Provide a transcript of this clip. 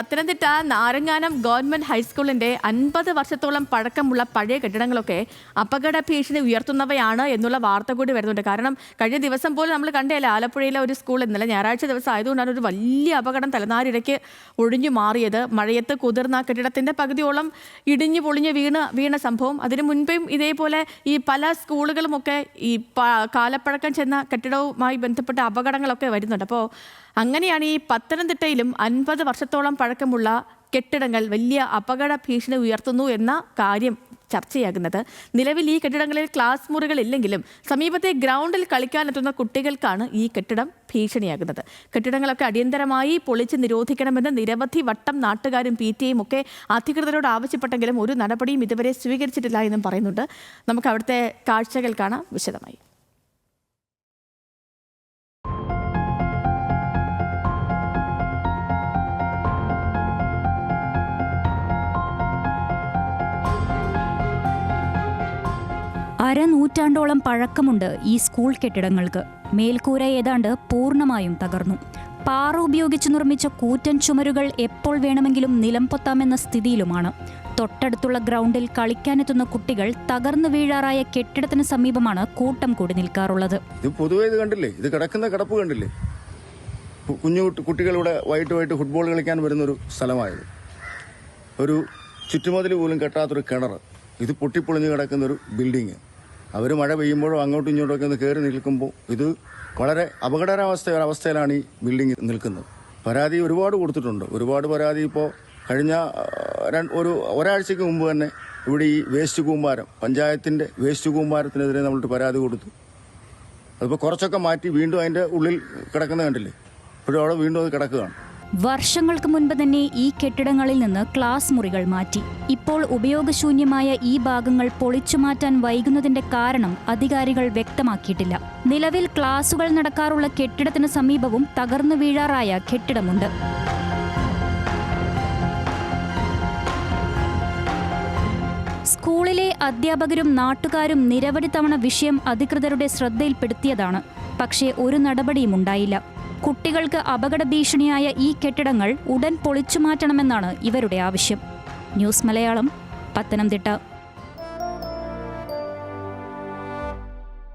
Pathanamthitta Naranganam government ഹൈസ്കൂളിന്റെ അൻപത് വർഷത്തോളം പഴക്കമുള്ള പഴയ കെട്ടിടങ്ങളൊക്കെ അപകട ഭീഷണി ഉയർത്തുന്നവയാണ് എന്നുള്ള വാർത്ത കൂടി വരുന്നുണ്ട്. കാരണം കഴിഞ്ഞ ദിവസം പോലും നമ്മൾ കണ്ടേ ആലപ്പുഴയിലെ ഒരു സ്കൂൾ ഇന്നലെ ഞായറാഴ്ച ദിവസം ആയതുകൊണ്ടാണ് ഒരു വലിയ അപകടം തലനാരിടയ്ക്ക് ഒഴിഞ്ഞു മാറിയത്. മഴയത്ത് കുതിർന്ന കെട്ടിടത്തിന്റെ പകുതിയോളം ഇടിഞ്ഞു പൊളിഞ്ഞ് വീണ് വീണ സംഭവം. അതിനു മുൻപേയും ഇതേപോലെ ഈ പല സ്കൂളുകളുമൊക്കെ ഈ കാലപ്പഴക്കം ചെന്ന കെട്ടിടവുമായി ബന്ധപ്പെട്ട അപകടങ്ങളൊക്കെ വരുന്നുണ്ട്. അപ്പോൾ അങ്ങനെയാണ് ഈ പത്തനംതിട്ടയിലും അൻപത് വർഷത്തോളം പഴക്കമുള്ള കെട്ടിടങ്ങൾ വലിയ അപകട ഭീഷണി ഉയർത്തുന്നു എന്ന കാര്യം ചർച്ചയാകുന്നത്. നിലവിൽ ഈ കെട്ടിടങ്ങളിൽ ക്ലാസ് മുറികൾ ഇല്ലെങ്കിലും സമീപത്തെ ഗ്രൗണ്ടിൽ കളിക്കാനെത്തുന്ന കുട്ടികൾക്കാണ് ഈ കെട്ടിടം ഭീഷണിയാകുന്നത്. കെട്ടിടങ്ങളൊക്കെ അടിയന്തരമായി പൊളിച്ച് നിരോധിക്കണമെന്ന് നിരവധി വട്ടം നാട്ടുകാരും പി ടി ഒക്കെ അധികൃതരോട് ആവശ്യപ്പെട്ടെങ്കിലും ഒരു നടപടിയും ഇതുവരെ സ്വീകരിച്ചിട്ടില്ല എന്നും പറയുന്നുണ്ട്. നമുക്ക് അവിടുത്തെ കാഴ്ചകൾ കാണാം. വിശദമായി. അരനൂറ്റാണ്ടോളം പഴക്കമുണ്ട് ഈ സ്കൂൾ കെട്ടിടങ്ങൾക്ക്. മേൽക്കൂര ഏതാണ്ട് പൂർണമായും തകർന്നു. പാറ ഉപയോഗിച്ച് നിർമ്മിച്ച കൂറ്റൻ ചുമരുകൾ എപ്പോൾ വേണമെങ്കിലും നിലംപൊത്താമെന്ന സ്ഥിതിയിലുമാണ്. തൊട്ടടുത്തുള്ള ഗ്രൗണ്ടിൽ കളിക്കാനെത്തുന്ന കുട്ടികൾ തകർന്നു വീഴാറായ കെട്ടിടത്തിന് സമീപമാണ് കൂട്ടം കൂടി നിൽക്കാറുള്ളത്. ഇത് പൊതുവെ ഇത് കണ്ടില്ലേ? ഇത് കിടക്കുന്ന കിടപ്പ് കണ്ടില്ലേ? കുഞ്ഞു കുട്ടി- കുട്ടികളിവിടെ വൈകിട്ട് വൈകിട്ട് ഫുട്ബോൾ കളിക്കാൻ വരുന്ന ഒരു സ്ഥലമായത്. ഒരു ചുറ്റുമതിൽ പോലും കെട്ടാത്തൊരു കിണർ ഇത് പൊട്ടിപ്പൊളിഞ്ഞ് കിടക്കുന്ന ഒരു ബിൽഡിങ് അവർ മഴ പെയ്യുമ്പോഴോ അങ്ങോട്ടും ഇങ്ങോട്ടും ഒക്കെ ഒന്ന് കയറി നിൽക്കുമ്പോൾ ഇത് വളരെ അപകടകരാവസ്ഥ അവസ്ഥയിലാണ് ഈ ബിൽഡിംഗ് നിൽക്കുന്നത്. പരാതി ഒരുപാട് കൊടുത്തിട്ടുണ്ട്. ഒരുപാട് പരാതി ഇപ്പോൾ കഴിഞ്ഞ ഒരു ഒരാഴ്ചയ്ക്ക് മുമ്പ് തന്നെ ഇവിടെ ഈ വേസ്റ്റ് കൂമ്പാരം പഞ്ചായത്തിന്റെ വേസ്റ്റ് കൂമ്പാരത്തിനെതിരെ നമ്മളിട്ട് പരാതി കൊടുത്തു. അതിപ്പോൾ കുറച്ചൊക്കെ മാറ്റി വീണ്ടും അതിന്റെ ഉള്ളിൽ കിടക്കുന്നത് കണ്ടില്ലേ? ഇപ്പോഴും അവിടെ വീണ്ടും അത് കിടക്കുകയാണ്. വർഷങ്ങൾക്ക് മുൻപ് തന്നെ ഈ കെട്ടിടങ്ങളിൽ നിന്ന് ക്ലാസ് മുറികൾ മാറ്റി. ഇപ്പോൾ ഉപയോഗശൂന്യമായ ഈ ഭാഗങ്ങൾ പൊളിച്ചു മാറ്റാൻ വൈകുന്നതിന്റെ കാരണം അധികാരികൾ വ്യക്തമാക്കിയിട്ടില്ല. നിലവിൽ ക്ലാസുകൾ നടക്കാറുള്ള കെട്ടിടത്തിന് സമീപവും തകർന്നു വീഴാറായ കെട്ടിടമുണ്ട്. സ്കൂളിലെ അധ്യാപകരും നാട്ടുകാരും നിരവധി തവണ വിഷയം അധികൃതരുടെ ശ്രദ്ധയിൽപ്പെടുത്തിയതാണ്. പക്ഷേ ഒരു നടപടിയും ഉണ്ടായില്ല കുട്ടികൾക്ക് അപകട ഭീഷണിയായ ഈ കെട്ടിടങ്ങൾ ഉടൻ പൊളിച്ചു മാറ്റണമെന്നാണ് ഇവരുടെ ആവശ്യം. ന്യൂസ് മലയാളം പത്തനംതിട്ട.